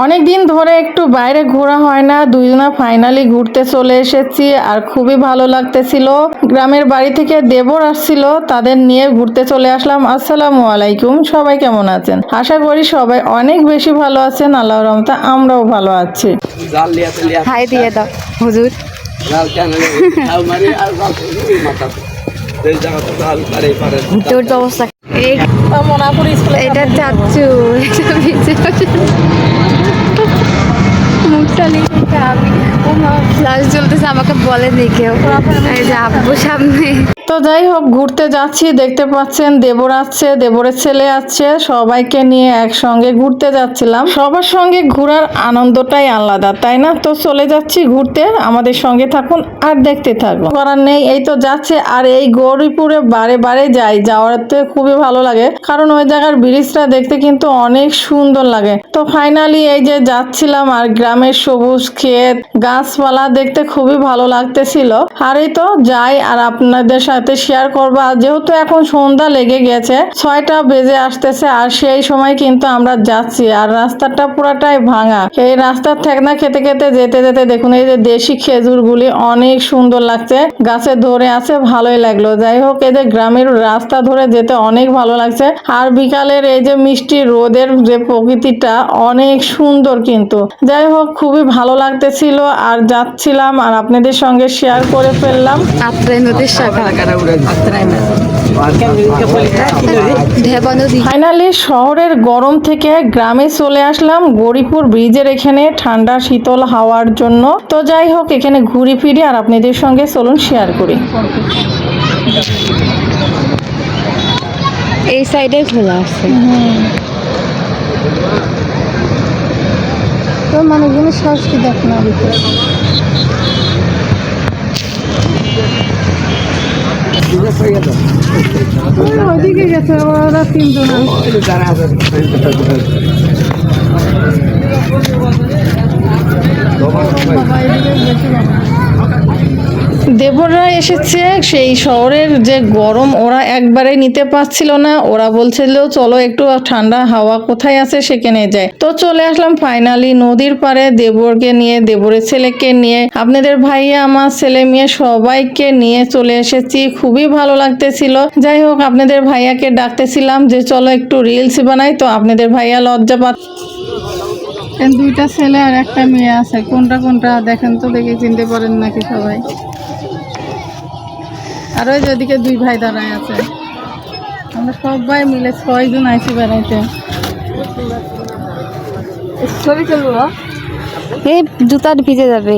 অনেক দিন ধরে একটু বাইরে ঘোরা হয় না দুইজনা ফাইনালি ঘুরতে চলে এসেছি আর খুবই ভালো লাগতেছিল। গ্রামের বাড়ি থেকে দেবর আসছিল তাদের নিয়ে ঘুরতে চলে আসলাম। আসসালামু আলাইকুম সবাই কেমন আছেন? আশা করি সবাই অনেক বেশি ভালো আছেন আল্লাহ রহমতে আমরাও ভালো আছি। হাই দিয়ে দাও হুজুর। তোর অবস্থা। এটা চাচ্ছু এটা লিখে আমি। ও মা ফ্লাশ জ্বলতেছে আমাকে বলেনি কেউ। এই যে আব্বু সামনে। তো যাই হোক, ঘুরতে যাচ্ছি, দেখতে পাচ্ছেন দেবর আসছে দেবরের ছেলে আসছে সবাইকে নিয়ে একসঙ্গে ঘুরতে যাচ্ছিলাম। সবার সঙ্গে ঘোরার আনন্দটাই আলাদা, তাই না? তো চলে যাচ্ছি ঘুরতে, আমাদের সঙ্গে থাকুন আর দেখতে থাকুন। করার নেই, এই তো যাচ্ছে, আর এই গৌরীপুরে বারে বারে যাই, যাওয়াতে খুবই ভালো লাগে, কারণ ওই জায়গার ব্রিজটা দেখতে কিন্তু অনেক সুন্দর লাগে। তো ফাইনালি এই যে যাচ্ছিলাম, আর গ্রামের সবুজ ক্ষেত, গাছপালা দেখতে খুবই ভালো লাগতেছিল। আর এই তো যাই, আর আপনাদের সাথে শেয়ার করব। আর যেহেতু এখন সন্ধ্যা লেগে গেছে, ছয়টা বেজে আসতেছে আর সেই সময় কিন্তু আমরা যাচ্ছি আর রাস্তাটা পুরাটাই ভাঙা। এই রাস্তার ঠেকনা খেতে খেতে যেতে যেতে দেখুন, এই যে দেশি খেজুরগুলি অনেক সুন্দর লাগছে, গাছে ধরে আছে, ভালোই লাগল। যাই হোক, এই যে গ্রামের রাস্তা ধরে যেতে অনেক ভালো লাগছে। আর বিকালের এই যে মিষ্টি রোদের যে প্রকৃতিটা অনেক সুন্দর কিন্তু। যাই হোক, খুবই ভালো লাগতেছিল আর যাচ্ছিলাম আর আপনাদের সঙ্গে শেয়ার করে ফেললাম। আত্রাই নদীর ফাইনালি শহরের গরম থেকে গ্রামে চলে আসলাম গরিপুর ব্রিজের এখানে ঠান্ডা শীতল হাওয়ার জন্য। তো যাই হোক এখানে ঘুরি ফিরি আর আপনাদের সঙ্গে চলুন শেয়ার করি। এই সাইডে খোলা আছে। তো মানুষজনের সংস্কৃতি দেখুন ওইদিকে গেছে। ওরা তিনজন আছে দেবররা এসেছে, সেই শহরের যে গরম ওরা একবারে নিতে পারছিল না। ওরা বলছিল, চলো একটু ঠান্ডা হাওয়া কোথায় আছে সেখানে যায় তো চলে আসলাম ফাইনালি নদীর পাড়ে দেবরকে নিয়ে, দেবরের ছেলেকে নিয়ে। আপনাদের ভাইয়া, আমার ছেলে মেয়ে সবাইকে নিয়ে চলে এসেছি। খুবই ভালো লাগতেছিল। যাই হোক, আপনাদের ভাইয়াকে ডাকতেছিলাম যে, চলো একটু রিলস বানাই। তো আপনাদের ভাইয়া লজ্জা পাত দুইটা ছেলে আর একটা মেয়ে আছে। কোনটা কোনটা দেখেন তো, দেখে চিনতে পারেন নাকি সবাই। আর ওই যেদিকে দুই ভাই দাঁড়ায় আছে। আমরা সবাই মিলে ছয়জন আইছি বেড়াইতে। ছবি তুলবো? এই জুতার ভিজে যাবে।